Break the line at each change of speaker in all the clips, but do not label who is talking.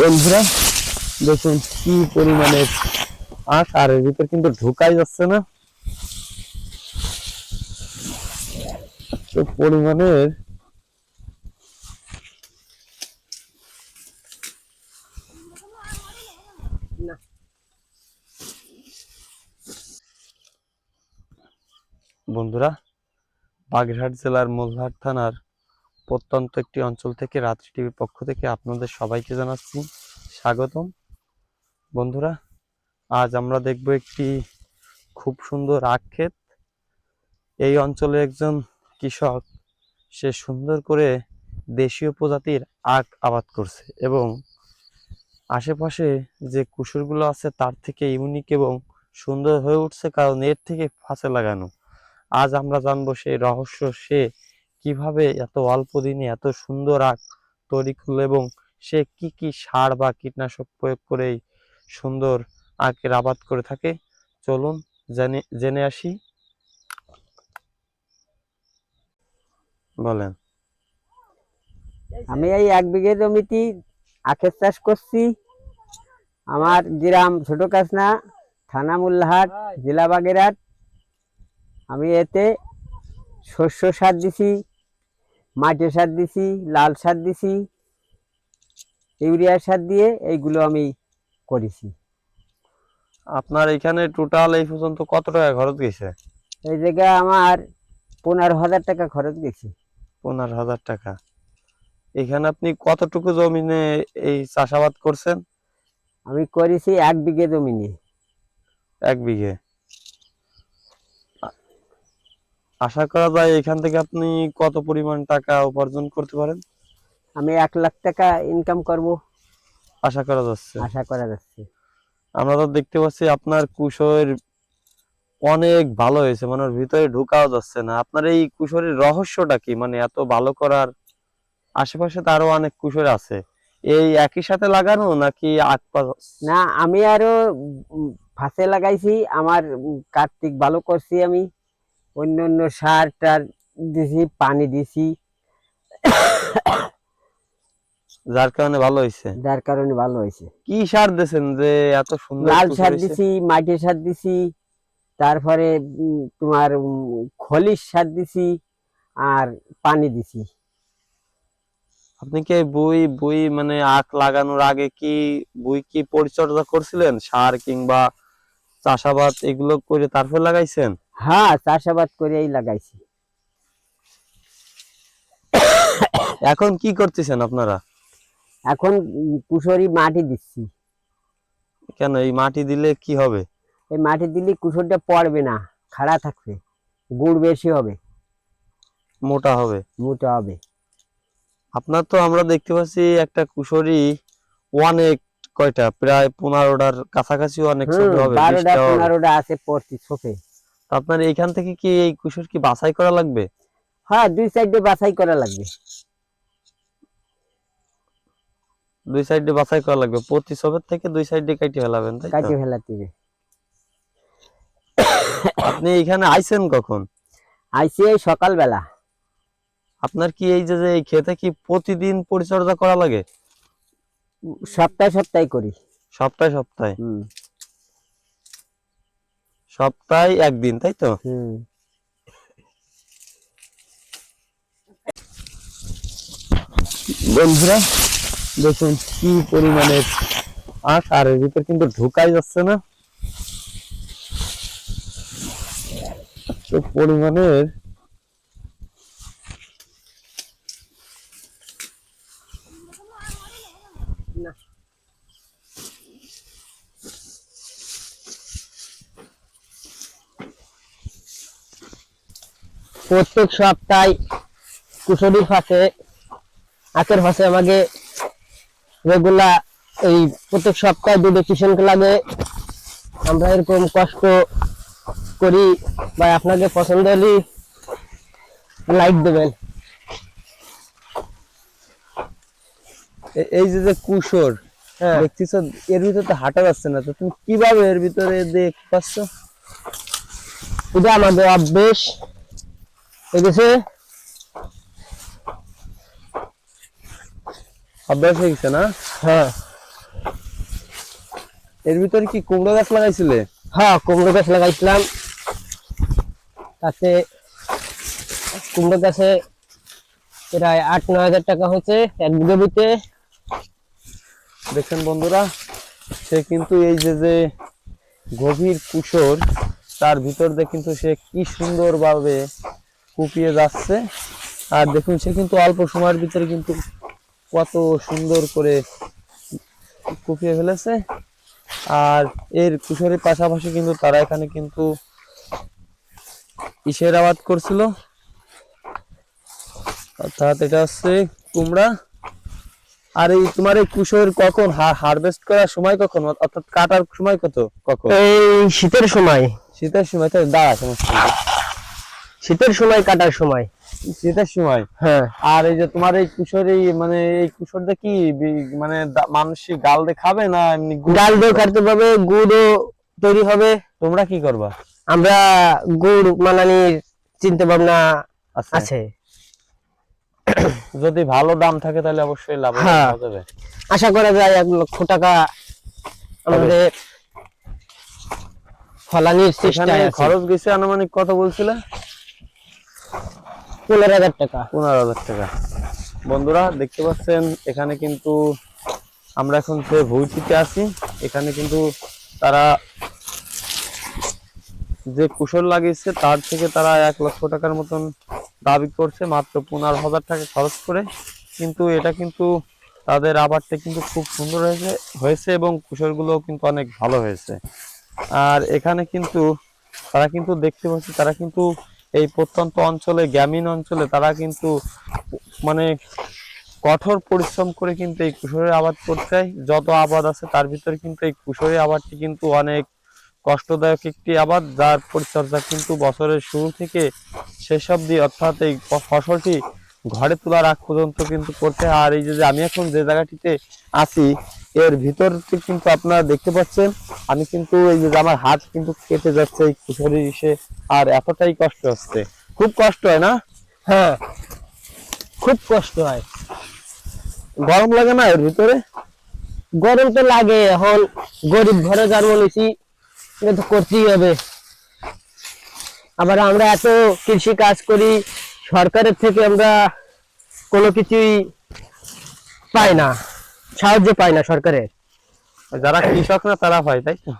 বন্ধুরা, দেখুন কি পরিমাণে আখ আর এর ভিতর কিন্তু ঢুকাই যাচ্ছে না। পরিমাণের বন্ধুরা, বাগেরহাট জেলার মোলহাট থানার প্রত্যন্ত একটি অঞ্চল থেকে রাত্রি টিভির পক্ষ থেকে আপনাদের সবাইকে জানাচ্ছি স্বাগতম। বন্ধুরা, আজ আমরা দেখব একটি খুব সুন্দর আখ ক্ষেত এই অঞ্চলে একজন কৃষক, সে সুন্দর করে দেশীয় প্রজাতির আখ আবাদ করছে এবং আশেপাশে যে কুসুরগুলো আছে তার থেকে ইউনিক এবং সুন্দর হয়ে উঠছে কারণ এর থেকে ফাঁসে লাগানো। আজ আমরা জানব সেই রহস্য সে কীভাবে এত অল্প দিনে এত সুন্দর আখ তৈরি করল এবং সে কি কি সার বা কীটনাশক প্রয়োগ করেই সুন্দর আখের আবাদ করে থাকে? চলুন জেনে জেনে আসি। বলেন।
আমি এই এক বিঘে জমিতে আখের চাষ করছি। আমার গ্রাম ছোট কাসনা, থানা মুল্লাহাট, জেলা বাগেরহাট। আমি এতে শস্য সার দিছি। মাটি সার দিছি লাল সার দিছি ইউরিয়া সার দিয়ে এইগুলো আমি করেছি।
আপনার এখানে টোটাল এই পর্যন্ত কত টাকা খরচ গেছে?
এই জায়গায় আমার পনেরো হাজার টাকা খরচ গেছে।
পনেরো হাজার টাকা। এখানে আপনি কতটুকু জমিনে এই চাষাবাদ করছেন?
আমি করেছি এক বিঘে জমি নিয়ে
এক বিঘে। আশা করা যায় এখান থেকে আপনি কত পরিমাণ টাকা উপার্জন করতে পারেন?
আমি এক লাখ টাকা ইনকাম করব।
আশা করা যাচ্ছে।
আশা করা যাচ্ছে।
আমরা তো দেখতে পাচ্ছি আপনার কুশোর অনেক ভালো হয়েছে মানে ওর ভিতরে ঢুকাও যাচ্ছে না। আপনার এই কুশোরের রহস্যটা কি? মানে এত ভালো করার আশেপাশে তো আরও অনেক কুশোর আছে। এই একই সাথে লাগানো নাকি আট
না আমি আরও ফাঁসে লাগাইছি। আমার কার্তিক ভালো করছি আমি। অন্য অন্য সার টার দিছি পানি দিছি।
যার কারণে ভালো হয়েছে
যার কারণে ভালো হয়েছে
কি সার দিয়েছেন যে এত সুন্দর
লাল সার দিছি মাটি সার দিছি তারপরে তোমার খলির সার দিছি আর পানি দিছি।
আপনি কি বই বই মানে আখ লাগানোর আগে কি বই কি পরিচর্যা করছিলেন? সার কিংবা চাষাবাদ এগুলো করে তারপর লাগাইছেন?
হ্যাঁ চাষাবাদ করেই লাগাইছি।
এখন কি করতেছেন আপনারা?
এখন কুশরি মাটি দিচ্ছি।
কেন এই মাটি দিলে কি হবে?
এই মাটি দিলে কুসরটা পড়বে না খাড়া থাকবে গুড় বেশি হবে।
মোটা হবে?
মোটা হবে।
আপনার তো আমরা দেখতে পাচ্ছি একটা কুশরি অনেক কয়টা প্রায় পনেরোটার কাছাকাছি অনেক ছবি হবে
বারোটা পনেরোটা আছে পড়তি ছোপে।
তো আপনার এইখান থেকে কি এই কুশর কি বাছাই করা লাগবে?
হ্যাঁ দুই সাইডে বাছাই করা লাগবে।
দুই সাইডে বাছাই করা লাগবে। প্রতি ছবের থেকে দুই সাইডে কাটি ফেলাবেন তাই
কাটি ফেলাতে হবে।
আপনি এখানে আইছেন কখন?
আইসি এই সকালবেলা।
আপনার কি এই যে এই ক্ষেতে কি প্রতিদিন পরিচর্যা করা লাগে?
সপ্তাহে সপ্তাহে করি।
সপ্তাহে সপ্তাহে?
হুম।
সপ্তাহে একদিন, তাই তো? বন্ধুরা, দেখুন কি পরিমাণে আখ আর এর ভিতর কিন্তু ঢুকাই যাচ্ছে না। পরিমাণের
প্রত্যেক সপ্তাহে কুশলীর ফাঁসে আখের ফাঁসে আমাকে রেগুলার এই প্রত্যেক সপ্তাহে দুটো কিষেন লাগে। আমরা এরকম কষ্ট করি বা আপনাকে পছন্দ হলে লাইক দেবেন
এই যে যে কুশোর
হ্যাঁ।
দেখছিস এর ভিতরে তো হাঁটা যাচ্ছে না তো তুমি কীভাবে এর ভিতরে দেখ পাচ্ছ?
এটা আমাদের অভ্যেস। এদেশে
অভ্যাস হয়ে গেছে না?
হ্যাঁ।
এর ভিতরে কি কুমড়ো গাছ লাগাইছিলে?
হ্যাঁ কুমড়ো গাছ লাগাইছিলাম। তাতে কুমড়ো গাছে প্রায় আট নয় হাজার টাকা হচ্ছে এক বিঘে
দেখছেন বন্ধুরা সে কিন্তু এই যে যে গভীর কুশর তার ভিতর দিয়ে কিন্তু সে কি সুন্দরভাবে কুপিয়ে যাচ্ছে। আর দেখুন সে কিন্তু অল্প সময়ের ভিতরে কিন্তু কত সুন্দর করে কুপিয়ে ফেলেছে। আর এর কুশরের পাশাপাশি কিন্তু তারা এখানে কিন্তু ইসের আবাদ করছিল। অর্থাৎ এটা হচ্ছে কুমড়া। আর এই তোমার এই কুশোর কখন? হারভেস্ট করার সময় কখন? অর্থাৎ কাটার সময় কত? কখন?
এই শীতের সময়।
শীতের সময় তো দাঁড়া সমস্যা।
শীতের সময় কাটার সময়।
শীতের সময়?
হ্যাঁ।
আর এই যে তোমার এই কুশোর এই মানে এই কুশোরটা কি মানে মানুষই গাল দিয়ে খাবে না এমনি গুড়?
ডাল দিয়ে কাটতে পারবে গুড়ও তৈরি হবে।
তোমরা কি করবা?
আমরা গুড় বানানির চিন্তা ভাবনা
আচ্ছা।
আছে।
যদি ভালো দাম থাকে তাহলে অবশ্যই লাভ
হ্যাঁ।
যাবে।
আশা করা যায় এক লক্ষ টাকা আমাদের ফলানির চেষ্টায়
খরচ গেছে আনুমানিক কত বলছিলে?
পনেরো হাজার টাকা।
পনেরো হাজার টাকা। বন্ধুরা, দেখতে পাচ্ছেন, এখানে কিন্তু আমরা এখন যে ভৌচিতে আছি, এখানে কিন্তু তারা যে কুশল লাগিয়েছে, তার থেকে তারা এক লক্ষ টাকার মতন দাবি করছে, মাত্র পনেরো হাজার টাকা খরচ করে। কিন্তু এটা কিন্তু তাদের আবারটা কিন্তু খুব সুন্দর হয়েছে হয়েছে এবং কুশলগুলো কিন্তু অনেক ভালো হয়েছে। আর এখানে কিন্তু তারা কিন্তু দেখতে পাচ্ছি, তারা কিন্তু এই প্রত্যন্ত অঞ্চলে, গ্রামীণ অঞ্চলে তারা কিন্তু মানে কঠোর পরিশ্রম করে কিন্তু এই কুশরের আবাদ করতে হয় যত আবাদ আছে তার ভিতরে কিন্তু এই কুশরের আবাদটি কিন্তু অনেক কষ্টদায়ক একটি আবাদ, যার পরিচর্যা কিন্তু বছরের শুরু থেকে শেষ অবধি অর্থাৎ এই ফসলটি ঘরে তোলার আগ পর্যন্ত কিন্তু করতে হয়। আর এই যে আমি এখন যে জায়গাটিতে আছি এর ভিতরটি কিন্তু আপনারা দেখতে পাচ্ছেন আমি কিন্তু এই যে আমার হাত কিন্তু কেটে যাচ্ছে এই কুশরি ইসে আর এতটাই কষ্ট হচ্ছে। খুব কষ্ট হয় না?
হ্যাঁ খুব কষ্ট হয়।
গরম লাগে না এর ভিতরে?
গরম তো লাগে এখন গরিব ঘরে জন্ম এটা তো করতেই হবে। আবার আমরা এত কৃষি কাজ করি সরকারের থেকে আমরা কোনো কিছুই পাই না সাহায্য পাই না সরকারের।
যারা কৃষক না তারা পায় তাই তো?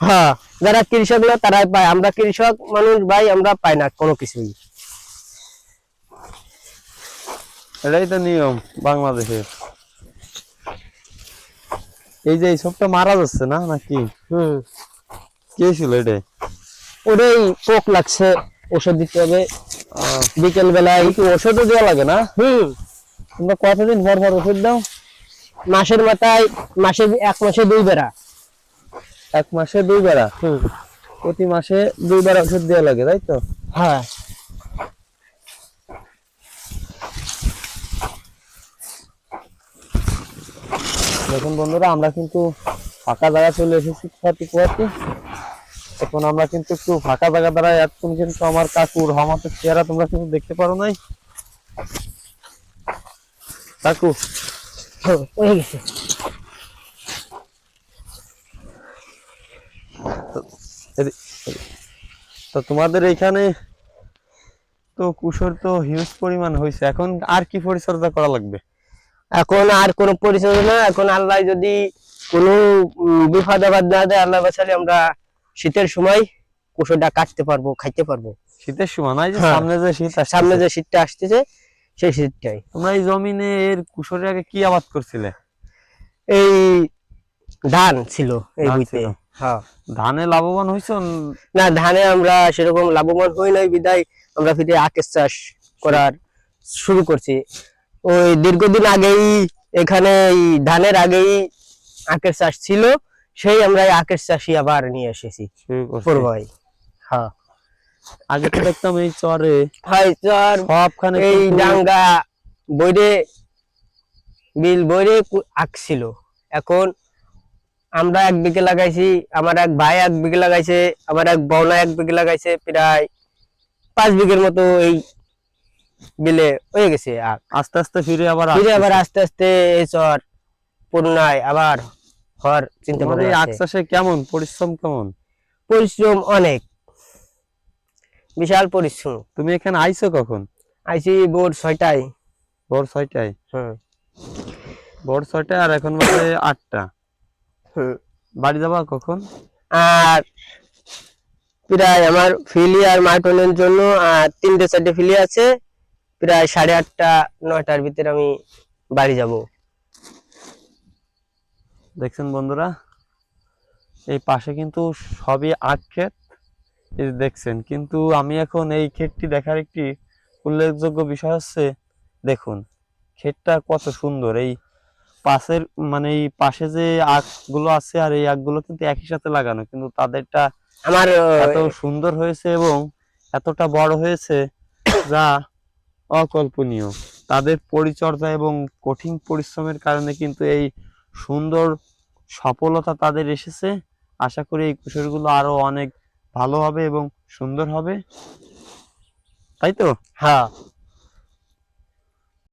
হ্যাঁ যারা কৃষক না তারাই পায়। আমরা কৃষক মানুষ ভাই আমরা পাই না কোনো কিছুই।
এটাই তো নিয়ম বাংলাদেশের। এই যে এইসবটা মারা যাচ্ছে না নাকি?
হম।
কে ছিল এটা
ওটাই পোক লাগছে। ওষুধ দিতে হবে। বিকেল বেলায়
কি ওষুধও দেওয়া লাগে না?
হম।
তোমরা কতদিন পর পর ওষুধ দাও?
মাসের মাথায় মাসে এক মাসে দুই বেড়া।
এক মাসে দুই বেড়া?
হুম।
প্রতি মাসে দুই বেড়া ওষুধ দেওয়া লাগে তাই তো?
হ্যাঁ।
দেখুন বন্ধুরা আমরা কিন্তু ফাঁকা জায়গা চলে এসেছি কুয়াতি কুয়াতি এখন আমরা কিন্তু একটু ফাঁকা জায়গা দ্বারা এতক্ষণ কিন্তু আমার কাকুর হমাতের চেহারা তোমরা কিন্তু দেখতে পারো নাই। কাকু।
হয়ে গেছে।
তো তোমাদের এখানে তো কুশোর তো হিউজ পরিমাণ হয়েছে। এখন আর কি পরিচর্যা করা লাগবে?
এখন আর কোনো পরিচর্যা না। এখন আল্লাহ যদি কোনো বিপদ আবাদ না দেয় আল্লাহ বাঁচালে আমরা শীতের সময় কুসুরটা কাটতে পারব খাইতে পারব।
শীতের সময় যে
হ্যাঁ।
সামনে যে শীত
সামনে যে শীতটা আসতেছে সেই শীতটাই।
তোমরা এই জমিনে এর কুশোরের আগে কি আবাদ করছিলে?
এই ধান ছিল এই বুঝতে হ্যাঁ।
ধানে লাভবান হয়েছো
না ধানে আমরা সেরকম লাভবান হই নাই বিদায় আমরা ফিরে আখের চাষ করার শুরু করছি। ওই দীর্ঘদিন আগেই এখানে ধানের আগেই আখের চাষ ছিল। সেই আমরা আখের চাষই আবার নিয়ে এসেছি? হ্যাঁ।
আগে তো দেখতাম এই চরে
ভাই চর
সবখানে
এই ডাঙ্গা বইরে বিল বইরে কু- আখ ছিল এখন আমরা এক বিঘে লাগাইছি আমার এক ভাই এক বিঘে লাগাইছে আমার এক বৌনা এক বিঘে লাগাইছে প্রায় পাঁচ বিঘের মতো এই বিলে হয়ে গেছে
আস্তে আস্তে ফিরে আবার
ফিরে আবার আস্তে আস্তে এই চর পুনরায় আবার হওয়ার চিন্তা ভাবনা
আখ চাষে কেমন? পরিশ্রম কেমন?
পরিশ্রম অনেক। বিশাল পরিশ্রম।
তুমি এখানে আইছো কখন?
আইসি ভোর ছয়টায়।
ভোর ছয়টায়?
হুম।
ভোর ছয়টায় আর এখন বাজে আটটা।
হুম।
বাড়ি যাবা কখন?
আর প্রায় আমার ফিলি আর মার্টনের জন্য আর তিনটে চারটে ফিলি আছে। প্রায় সাড়ে আটটা নয়টার ভিতরে আমি বাড়ি যাব।
দেখছেন বন্ধুরা? এই পাশে কিন্তু সবই আখ ক্ষেত দেখছেন। কিন্তু আমি এখন এই ক্ষেতটি দেখার একটি উল্লেখযোগ্য বিষয় হচ্ছে দেখুন ক্ষেতটা কত সুন্দর। এই পাশের মানে এই পাশে যে আখগুলো আছে আর এই আখগুলো কিন্তু একই সাথে লাগানো কিন্তু তাদেরটা
আমার
এত সুন্দর হয়েছে এবং এতটা বড় হয়েছে যা অকল্পনীয়। তাদের পরিচর্যা এবং কঠিন পরিশ্রমের কারণে কিন্তু এই সুন্দর সফলতা তাদের এসেছে। আশা করি এই কুশলগুলো আরও অনেক ভালো হবে এবং সুন্দর হবে। তাই তো?
হ্যাঁ।